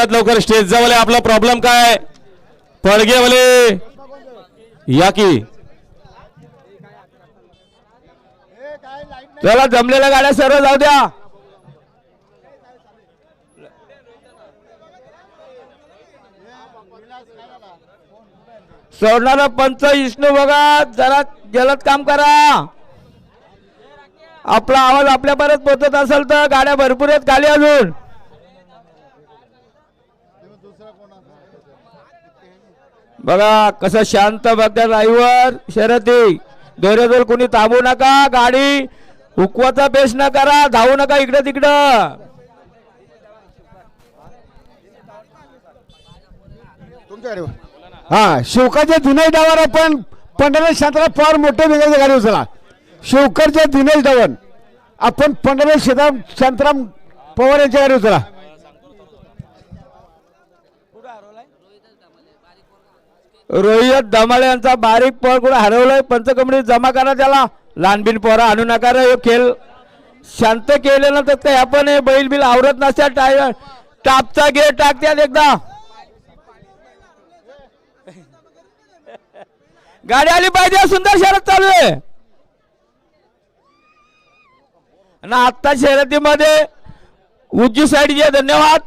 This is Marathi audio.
लवकर स्टेज जवळ आपला प्रॉब्लेम काय पडगेवाले. या की. चला जमलेल्या गाड्या सर्व जाऊ द्या. सोडणारा पंच विष्णू बघा. जरा जलद काम करा. आपला आवाज आपल्यापर्यंत पोहोचत असेल तर गाड्या भरपूर आहेत. खाली अजून. बघा कसं शांत बघता ड्रायव्हर शर्यती दोऱ्याजवळ कोणी थांबू नका गाडी हुकवाचा पेश न करा धावू नका इकडं तिकडं. हा शिवकरच्या दिनेश डावर आपण पंढरनाथ शांतराव पवार मोठे वेगळे गाडी उचला. शिवकरच्या दिनेश डावर आपण पंढरनाथ शेताराम शांतराम पवार यांच्या गाडी उचला. रोहित धमाळे यांचा बारीक पळ कुठे हरवलाय? पंचकमणी जमा करा त्याला. लहानबीन पोरा आणू नका रे खेळ. शांत केलेला तर काही आपण बैल बिल आवरत नसत्या टाय टापचा गेट टाकत्यात एकदा. गाडी आली पाहिजे सुंदर शरद चालू आहे. आणि आत्ता शर्यतीमध्ये उजवी साईड जे धन्यवाद.